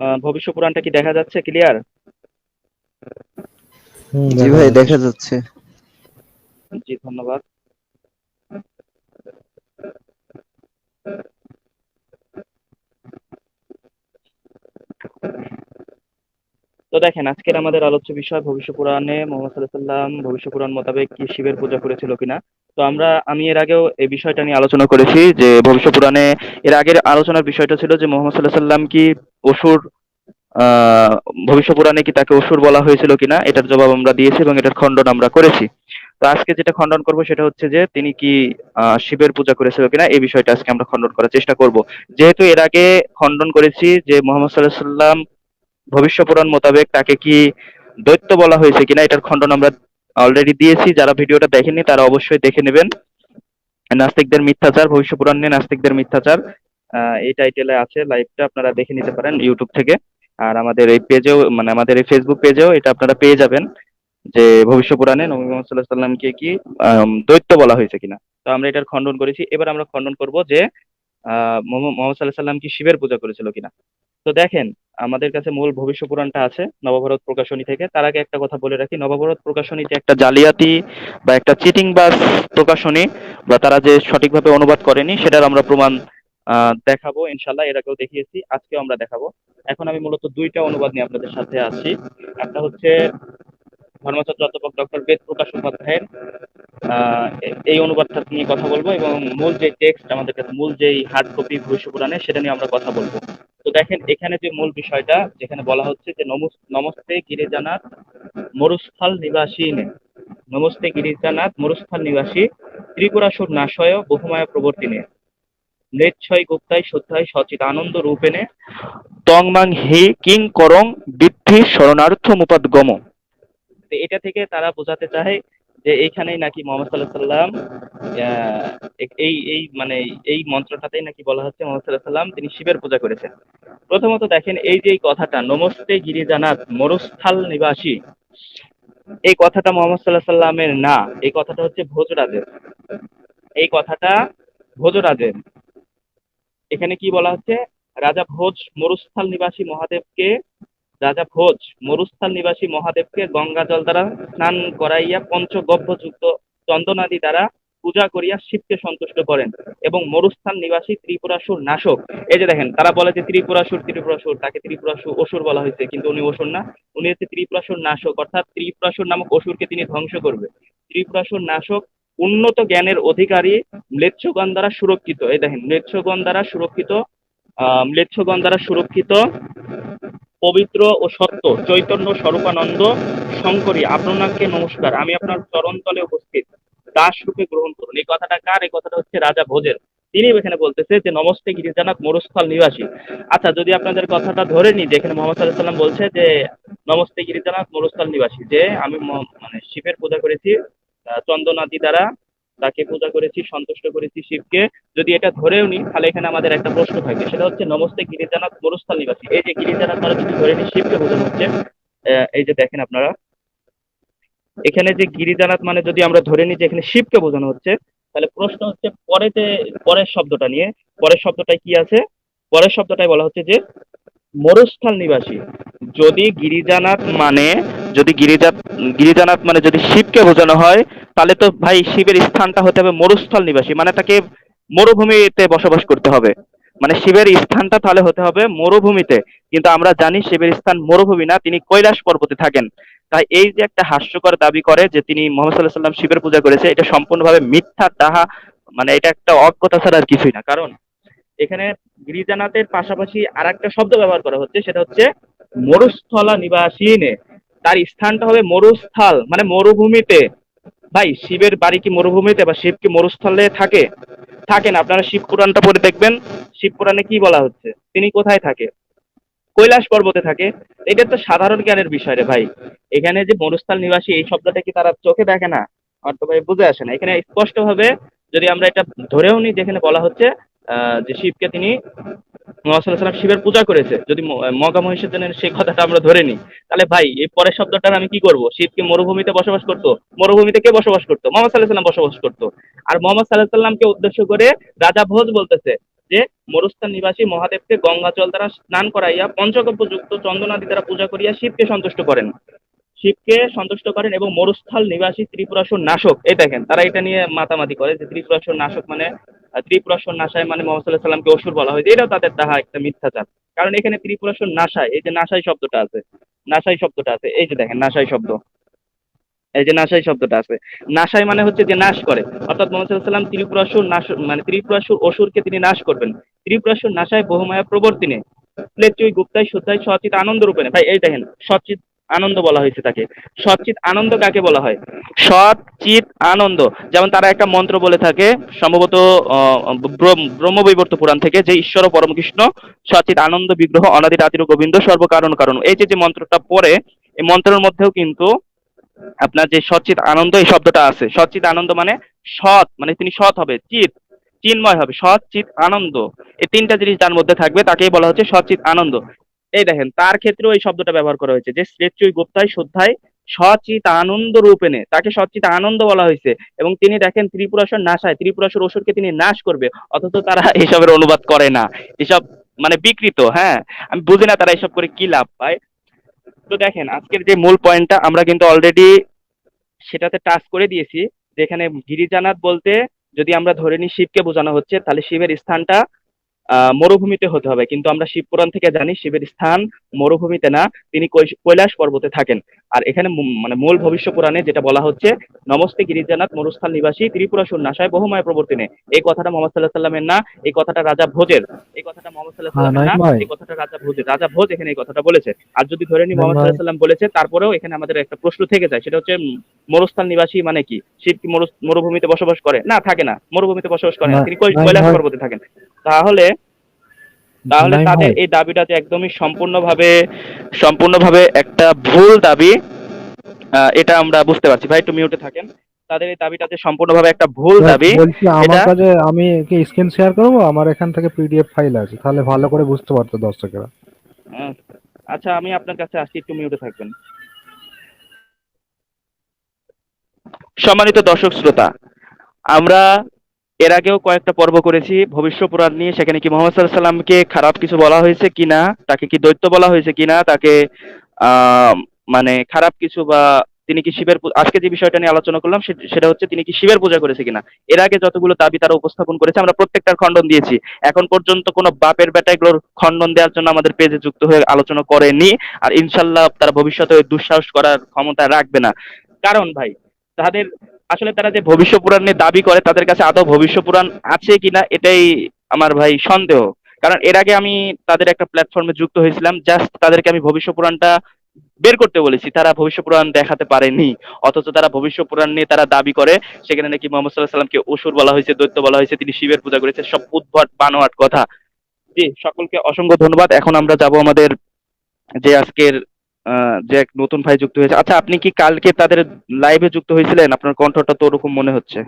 আহ, ভবিষ্য পুরাণটা কি দেখা যাচ্ছে? ক্লিয়ার জি দেখা ভাই যাচ্ছে। দেখা যাচ্ছে। জি ধন্যবাদ। তো দেখেন আজকের আমাদের আলোচ্য বিষয় ভবিষ্য পুরাণে মোহাম্মদ সাল্লাম ভবিষ্য পুরাণ মোতাবেক কি শিবের পূজা করেছিল কিনা? তো আমরা আমি এর আগেও এই বিষয়টা নিয়ে আলোচনা করেছি যে ভবিষ্য পুরাণে এর আগের আলোচনার বিষয়টা ছিল যে মোহাম্মদ সাল্লাহ সাল্লাম কি অসুর ভবিষ্য পুরাণে কি তাকে অসুর বলা হয়েছিল কিনা, এটার জবাব আমরা দিয়েছি এবং এটার খণ্ডন আমরা করেছি। তো আজকে যেটা খণ্ডন করব সেটা হচ্ছে যে, তিনি কি শিবের পূজা করেছিল কিনা, এই বিষয়টা আজকে আমরা খণ্ডন করার চেষ্টা করব। যেহেতু এর আগে খণ্ডন করেছি যে মোহাম্মদ সাল্লাহ সাল্লাম ভবিষ্য পুরাণ মোতাবেক তাকে কি দৈত্য বলা হয়েছে কিনা, এটার খণ্ডন আমরা অলরেডি দিয়েছি। যারা ভিডিওটা দেখেননি, তারা অবশ্যই দেখে নেবেন। নাস্তিকদের মিথ্যাচার ভবিষ্য পুরাণ নিয়ে নাস্তিকদের মিথ্যাচার এই টাইটেলে আছে লাইভটা আপনারা দেখে নিতে পারেন ইউটিউব থেকে। আর আমাদের এই পেজেও মানে আমাদের এই ফেসবুক পেজেও এটা আপনারা পেয়ে যাবেন, যে ভবিষ্য পুরাণে নবী মোহাম্মদ সাল্লাহ সাল্লামকে কি দৈত্য বলা হয়েছে কিনা। তো আমরা এটার খণ্ডন করেছি। এবার আমরা খণ্ডন করব যে মোহাম্মদ সাল্লাহ সাল্লাম কি শিবের পূজা করেছিল কিনা। তো দেখেন, আমাদের কাছে মূল ভবিষ্য পুরাণটা আছে, নবভারত প্রকাশনী থেকে। তার আগে একটা কথা বলে রাখি, নবভারত প্রকাশনী যে একটা জালিয়াতি বা একটা চিটিং বাস প্রকাশনী, বা তারা যে সঠিকভাবে অনুবাদ করেনি, সেটার আমরা প্রমাণ দেখাবো, ইনশাল্লাহ, এর আগেও দেখিয়েছি, আজকেও আমরা দেখাবো। এখন আমি মূলত দুইটা অনুবাদ নিয়ে আপনাদের সাথে আছি। একটা হচ্ছে ধর্মচন্দ্র অধ্যাপক ডক্টর বেদ প্রকাশ উপাধ্যায়ের এই অনুবাদটা নিয়ে কথা বলব এবং মূল যে টেক্সট, আমাদের কাছে মূল যেই হার্ড কপি ভবিষ্য পুরাণে, সেটা নিয়ে আমরা কথা বলব। তো দেখেন, এখানে যে মূল বিষয়টা, যেখানে বলা হচ্ছে যে নমস- নমস্তে গিরিজানাথ মরুস্থল নিবাসী নে। নমস্তে গিরিজানাথ মরুস্থল নিবাসী, ত্রিপুরাসুর নাশয় বহুমায়া প্রবর্তী প্রবর্তিনে মৃচ্ছয় গুপ্তায় শুদ্ধায় সচিত, আনন্দ, রূপেনে, তংমাং, হি, কিং, করং বৃদ্ধি শরণার্থ মুপাদগম এটা থেকে তারা বোঝাতে চায় যে এইখানেই নাকি মোহাম্মদ সাল্লাহ সাল্লাম এই এই মানে এই মন্ত্রটাতেই নাকি বলা হচ্ছে মোহাম্মদ সাল্লাহ সাল্লাম তিনি শিবের পূজা করেছেন। প্রথমত দেখেন এই যে কথাটা, নমস্তে গিরিজানাথ, মরুস্থল নিবাসী। এই কথাটা মোহাম্মদ সাল্লাহ সাল্লামের না, এই কথাটা হচ্ছে ভোজরাজের। এই কথাটা ভোজরাজের। এখানে কি বলা হচ্ছে? রাজা ভোজ মরুস্থল নিবাসী মহাদেবকে, রাজা ভোজ মরুস্থল নিবাসী মহাদেবকে গঙ্গা জল দ্বারা স্নান করাইয়া পঞ্চগভ্যযুক্ত চন্দনাদি দ্বারা পূজা করিয়া শিবকে সন্তুষ্ট করেন এবং মরুস্থান নিবাসী ত্রিপুরাসুর নাশক। এই যে দেখেন, তারা বলে যে ত্রিপুরাসুর ত্রিপুরাসুর, তাকে ত্রিপুরাসুর অসুর বলা হয়েছে, কিন্তু উনি অসুর না। উনি হচ্ছে ত্রিপুরাসুর নাশক, অর্থাৎ ত্রিপুরাসুর নামক অসুরকে তিনি ধ্বংস করবে। ত্রিপুরাসুর নাশক উন্নত জ্ঞানের অধিকারী ম্লেচ্ছগণ দ্বারা সুরক্ষিত। এই দেখেন, ম্লেচ্ছগণ দ্বারা সুরক্ষিত ম্লেচ্ছগণ দ্বারা সুরক্ষিত পবিত্র ও সত্য চৈতন্য স্বরূপানন্দ শঙ্করী আপনাকে নমস্কার। আমি আপনার চরণতলে উপস্থিত। দাস রূপে গ্রহণ করুন। এই কথাটা কার? এই কথাটা হচ্ছে রাজা ভোজের। তিনি এখানে বলতেছে যে, নমস্তে গিরিজানাথ, মরুস্থল নিবাসী। আচ্ছা যদি আপনাদের কথাটা ধরে নিই যে এখানে মোহাম্মদ সাল্লাহ বলছে যে, নমস্তে গিরিজানাথ, মরুস্থল নিবাসী। যে, আমি মানে শিবের পূজা করেছি চন্দনাদি দ্বারা তাকে পূজা করেছি, সন্তুষ্ট করেছি শিবকে। যদি এটা ধরেও নিই, তাহলে এখানে আমাদের একটা প্রশ্ন থাকবে। সেটা হচ্ছে, নমস্তে গিরিজানাথ মরুস্থল নিবাসী। এই যে গিরিজানাথ মানে যদি ধরে নিই, শিবকে বোঝানো হচ্ছে এই যে দেখেন আপনারা। এখানে যে গিরিজানাথ মানে যদি আমরা ধরে নিই যে এখানে শিবকে বোঝানো হচ্ছে, তাহলে প্রশ্ন হচ্ছে, পরেতে, পরের শব্দটা নিয়ে, পরের শব্দটায় কি আছে? পরের শব্দটাই বলা হচ্ছে যে, মরুস্থল নিবাসী। যদি গিরিজানাথ মানে যদি গিরিজা, গিরিজানাথ মানে যদি শিবকে বোঝানো হয় তাহলে তো ভাই শিবের স্থানটা হতে হবে মরুস্থল নিবাসী মানে তাকে মরুভূমিতে বসবাস করতে হবে। মানে শিবের স্থানটা তাহলে হতে হবে মরুভূমিতে। কিন্তু আমরা জানি শিবের স্থান মরুভূমি না, তিনি কৈলাস পর্বতে থাকেন। তাই এই যে একটা হাস্যকর দাবি করে যে তিনি মোহাম্মদ সাল্লাহ সাল্লাম শিবের পূজা করেছে, এটা সম্পূর্ণভাবে মিথ্যা, তাহা মানে এটা একটা অজ্ঞতা ছাড়া আর কিছুই না। কারণ এখানে গিরিজানাথের পাশাপাশি আর একটা শব্দ ব্যবহার করা হচ্ছে, সেটা হচ্ছে মরুস্থলা নিবাসীনে তার স্থানটা হবে মরুস্থল মানে মরুভূমিতে। ভাই শিবের বাড়ি কি মরুভূমিতে বা শিব কি মরুস্থলে থাকে? থাকেন আপনারা শিব পুরাণটা পড়ে দেখবেন। শিব পুরাণে কি বলা হচ্ছে? তিনি কোথায় থাকে? কৈলাস পর্বতে থাকে। এটা তো সাধারণ জ্ঞানের বিষয় রে ভাই। এখানে যে মরুস্থল নিবাসী এই শব্দটা কি তারা চোখে দেখে না? আর তো ভাই বুঝে আসে না। এখানে স্পষ্ট ভাবে যদি আমরা এটা ধরেও নিই যেখানে বলা হচ্ছে আহ, যে শিবকে তিনি মোহাম্মদ শিবের পূজা করেছে। যদি মগা মহিষের জন্য সেই কথাটা আমরা ধরে নিই, তাহলে ভাই, এই পরের শব্দটার আমি কি করব? শিবকে মরুভূমিতে বসবাস করতো? মরুভূমিতে কে বসবাস করতো? মোহাম্মদ সাল্লাহ বসবাস করতো। আর মোহাম্মদ সাল্লাহ সাল্লামকে উদ্দেশ্য করে রাজা ভোজ বলতেছে যে, মরুস্থান নিবাসী মহাদেবকে গঙ্গা জল দ্বারা স্নান করাইয়া পঞ্চগব্যযুক্ত চন্দনাদি দ্বারা পূজা করিয়া শিবকে সন্তুষ্ট করেন। শিবকে সন্তুষ্ট করেন এবং মরুস্থল নিবাসী ত্রিপুরাসুর নাশক। এই দেখেন, তারা এটা নিয়ে মাতামাতি করে যে ত্রিপুরাসুর নাশক মানে ত্রিপুরাসুর নাশায় মানে মোহাম্মদ সাল্লাহ সাল্লামকে অসুর বলা হয়েছে। এটাও তাদের তাহা একটা মিথ্যাচার। কারণ এখানে ত্রিপুরাসুর নাশায়, এই যে নাশাই শব্দটা আছে নাশাই শব্দটা আছে, এই যে দেখেন নাশাই শব্দ। এই যে নাশাই শব্দটা আছে। নাশাই মানে হচ্ছে যে নাশ করে। অর্থাৎ মোহাম্মদ সাল্লাম ত্রিপুরাসুর নাশ মানে ত্রিপুরাসুর অসুরকে তিনি নাশ করবেন। ত্রিপুরাসুর নাশায় বহুমায়া প্রবর্তিনে গুপ্তাই, শুদ্ধাই, সচিত আনন্দ রূপে ভাই, এই দেখেন, সচিত আনন্দ বলা হয়েছে তাকে। সচিত আনন্দ কাকে বলা হয়? সৎ চিত আনন্দ। যেমন তারা একটা মন্ত্র বলে থাকে, সম্ভবত ব্রহ্মবৈবর্ত পুরাণ থেকে যে ঈশ্বর ও পরম কৃষ্ণ সচিত আনন্দ, বিগ্রহ অনাদির আদির গোবিন্দ, সর্বকারণ, কারণ। এই যে যে মন্ত্রটা পড়ে, এই মন্ত্রের মধ্যেও কিন্তু আপনার যে সচিত আনন্দ, এই শব্দটা আছে। সচিত আনন্দ মানে সৎ মানে তিনি সৎ হবে, চিত, চিন্ময় হবে সৎ আনন্দ। এই তিনটা জিনিস যার মধ্যে থাকবে, তাকেই বলা হচ্ছে সচিত আনন্দ। এই দেখেন, তার ক্ষেত্রেও এই শব্দটা ব্যবহার করা হয়েছে। যে শ্রেচুই গুপ্তায় শ্রদ্ধায় সচিত আনন্দ রূপেনে তাকে সচিত আনন্দ বলা হয়েছে। এবং তিনি দেখেন ত্রিপুরাসুর নাশায়, ত্রিপুরাসুর অসুরকে তিনি নাশ করবে, অথচ তারা এসবের অনুবাদ করে না। এসব মানে বিকৃত হ্যাঁ? আমি বুঝি না তারা এসব করে কি লাভ পায়। তো দেখেন, আজকের যে মূল পয়েন্টটা, আমরা কিন্তু অলরেডি সেটাতে টাচ করে দিয়েছি। যেখানে গিরিজানাথ বলতে, যদি আমরা ধরে নিই শিবকে বোঝানো হচ্ছে, তাহলে শিবের স্থানটা মরুভূমিতে হতে হবে। কিন্তু আমরা শিব পুরাণ থেকে জানি শিবের স্থান মরুভূমিতে না তিনি কৈলাস পর্বতে থাকেন। আর এখানে মানে মূল ভবিষ্য পুরাণে যেটা বলা হচ্ছে নমস্তে গিরিজানাথ মরুস্থান নিবাসী ত্রিপুরা নাশায় বহুময় প্রবর্তিনে। এই কথাটা মোহাম্মদ সাল্লাহ সাল্লামের না এই কথাটা রাজা ভোজের। এই কথাটা মোহাম্মদ সাল্লাহ হ্যাঁ, সাল্লামের না এই কথাটা রাজা ভোজের। রাজা ভোজ এখানে এই কথাটা বলেছে। আর যদি ধরে নিই নাইম মোহাম্মদ। সাল্লাহ সাল্লাম বলেছে তারপরেও এখানে আমাদের একটা প্রশ্ন থেকে যায়। সেটা হচ্ছে মরুস্থান নিবাসী মানে কি? শিব কি মরুভূমিতে বসবাস করে? না থাকে না। মরুভূমিতে বসবাস করে না। না- তিনি কৈলাস। পর্বতে থাকেন। তাহলে তাহলে তাদের এই দাবিটাতে একদমই সম্পূর্ণভাবে সম্পূর্ণভাবে একটা ভুল দাবি এটা আমরা বুঝতে পারছি। ভাই একটু মিউটে থাকেন। তাদের এই দাবিটাতে সম্পূর্ণভাবে একটা ভুল দাবি বলছি আমার কাছে আমি কি স্ক্রিন শেয়ার করব? আমার এখান থেকে পিডিএফ ফাইল আছে। তাহলে ভালো করে বুঝতে পারতো দর্শকেরা। আচ্ছা আমি আপনার কাছে আসছি একটু মিউটে থাকবেন। সম্মানিত দর্শক শ্রোতা আমরা এর আগেও কয়েকটা পর্ব করেছি। ভবিষ্য পুরাণ নিয়ে সেখানে কি মোহাম্মদ সাল্লামকে খারাপ কিছু বলা হয়েছে কিনা, তাকে কি দৈত্য বলা হয়েছে কিনা, তাকে মানে খারাপ কিছু বা তিনি কি শিবের আজকে যে বিষয়টা নিয়ে আলোচনা করলাম সেটা হচ্ছে তিনি কি শিবের পূজা করেছে কিনা। এর আগে যতগুলো দাবি তারা উপস্থাপন করেছে, আমরা প্রত্যেকটার খণ্ডন দিয়েছি। এখন পর্যন্ত কোনো বাপের বেটা এগুলোর খণ্ডন দেওয়ার জন্য আমাদের পেজে যুক্ত হয়ে আলোচনা করেনি, আর ইনশাল্লাহ তারা ভবিষ্যতে দুঃসাহস করার ক্ষমতা রাখবে না। কারণ ভাই, তাদের আসলে তারা যে ভবিষ্য পুরাণ নিয়ে দাবি করে, তাদের কাছে আদৌ ভবিষ্য পুরাণ আছে কিনা এটাই আমার ভাই সন্দেহ। কারণ এর আগে আমি তাদের একটা প্ল্যাটফর্মে যুক্ত হয়েছিলাম জাস্ট তাদেরকে আমি ভবিষ্য পুরাণটা বের করতে বলেছি। তারা ভবিষ্য পুরাণ দেখাতে পারেনি, অথচ তারা ভবিষ্য পুরাণ নিয়ে তারা দাবি করে। সেখানে নাকি মোহাম্মদ সাল্লাহ সাল্লামকে অসুর বলা হয়েছে, দৈত্য বলা হয়েছে, তিনি শিবের পূজা করেছে সব উদ্ভট, বানোয়াট কথা। জি, সকলকে অসংখ্য ধন্যবাদ। এখন আমরা যাব আমাদের যে আজকের যে এক নতুন ভাই যুক্ত হয়েছে। আচ্ছা আপনি কি কালকে তাদের লাইভে যুক্ত হয়েছিলেন? আপনার কণ্ঠটা তো ওরকম মনে হচ্ছে।